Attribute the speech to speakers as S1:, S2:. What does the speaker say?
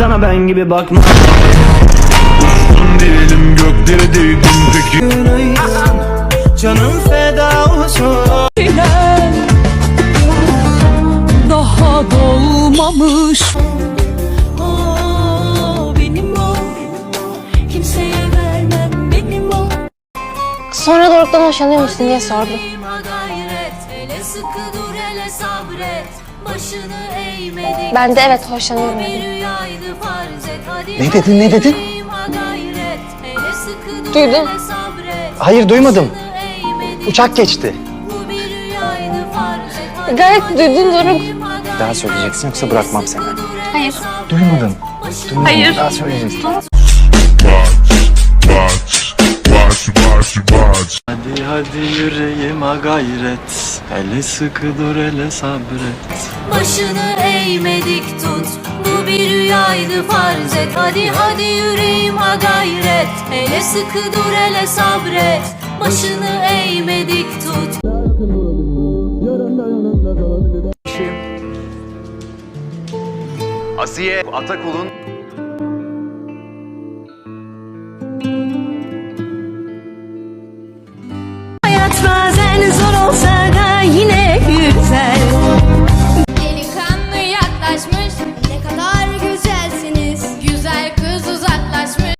S1: Sana ben gibi bakma.
S2: Diyelim gökleri değdim peki?
S1: Canım feda olsun.
S3: Daha
S4: o.
S5: Sonra Doruk'tan hoşlanıyor musun diye sordu.
S4: Daima gayret Hele sıkı dur hele sabret. Başını eğmedik.
S5: Ben de evet hoşlanıyorum. Dedim.
S6: Ne dedin, ne dedin?
S5: Duydum.
S6: Hayır, duymadım. Uçak geçti.
S5: Gayet duydun Doruk.
S6: Daha söyleyeceksin yoksa bırakmam seni.
S5: Hayır.
S6: Duymadım.
S4: Başını
S5: Hayır.
S6: Daha söyleyeceksin.
S7: Hadi hadi yüreğime gayret Hele sıkı dur hele sabret
S4: Başını rüyaydı farz et. Hadi hadi yüreğim ha gayret. Hele sıkı dur hele sabret. Başını eğmedik tut.
S8: Asiye Atakul'un